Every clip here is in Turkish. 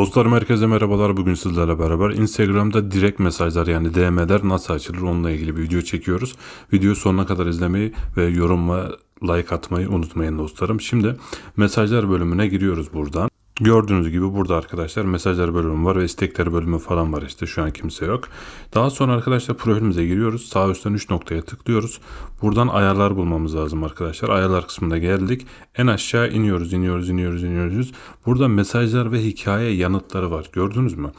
Dostlarım herkese merhabalar. Bugün sizlerle beraber Instagram'da direkt mesajlar yani DM'ler nasıl açılır onunla ilgili bir video çekiyoruz. Videoyu sonuna kadar izlemeyi ve yorum ve like atmayı unutmayın dostlarım. Şimdi mesajlar bölümüne giriyoruz buradan. Gördüğünüz gibi burada arkadaşlar mesajlar bölümü var ve istekler bölümü falan var işte şu an kimse yok. Daha sonra arkadaşlar profilimize giriyoruz. Sağ üstten 3 noktaya tıklıyoruz. Buradan ayarlar bulmamız lazım arkadaşlar. Ayarlar kısmına geldik. En aşağı iniyoruz, iniyoruz, iniyoruz, iniyoruz. Burada mesajlar ve hikaye yanıtları var. Gördünüz mü?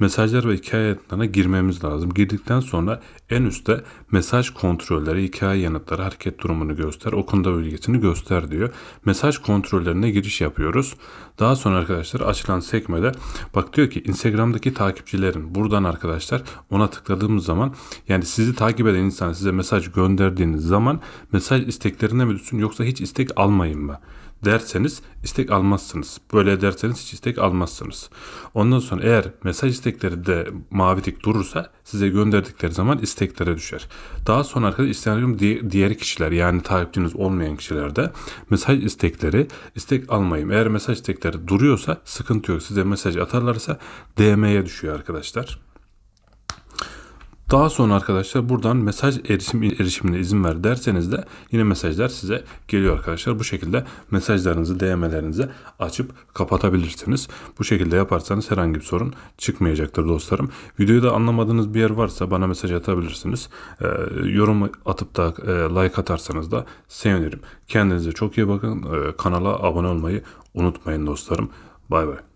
Mesajlar ve hikaye yanıtlarına girmemiz lazım. Girdikten sonra en üstte mesaj kontrolleri, hikaye yanıtları, hareket durumunu göster, okunda bilgisini göster diyor. Mesaj kontrollerine giriş yapıyoruz. Daha sonra arkadaşlar açılan sekmede bak diyor ki Instagram'daki takipçilerin buradan arkadaşlar ona tıkladığımız zaman yani sizi takip eden insan size mesaj gönderdiğiniz zaman mesaj isteklerine mi düşsün yoksa hiç istek almayın mı? Derseniz istek almazsınız. Böyle derseniz hiç istek almazsınız. Ondan sonra eğer mesaj istekleri de mavi tik durursa size gönderdikleri zaman isteklere düşer. Daha sonra arkadaşlar Instagram di- diğer kişiler yani takipçiniz olmayan kişilerde mesaj istekleri istek almayın. Eğer mesaj istekleri duruyorsa sıkıntı yok. Size mesaj atarlarsa DM'ye düşüyor arkadaşlar. Daha sonra arkadaşlar buradan mesaj erişim erişimine izin ver derseniz de yine mesajlar size geliyor arkadaşlar. Bu şekilde mesajlarınızı, DM'lerinizi açıp kapatabilirsiniz. Bu şekilde yaparsanız herhangi bir sorun çıkmayacaktır dostlarım. Videoda anlamadığınız bir yer varsa bana mesaj atabilirsiniz. Ee, yorum atıp da e, like atarsanız da sevinirim. Kendinize çok iyi bakın. Ee, kanala abone olmayı unutmayın dostlarım. Bay bay.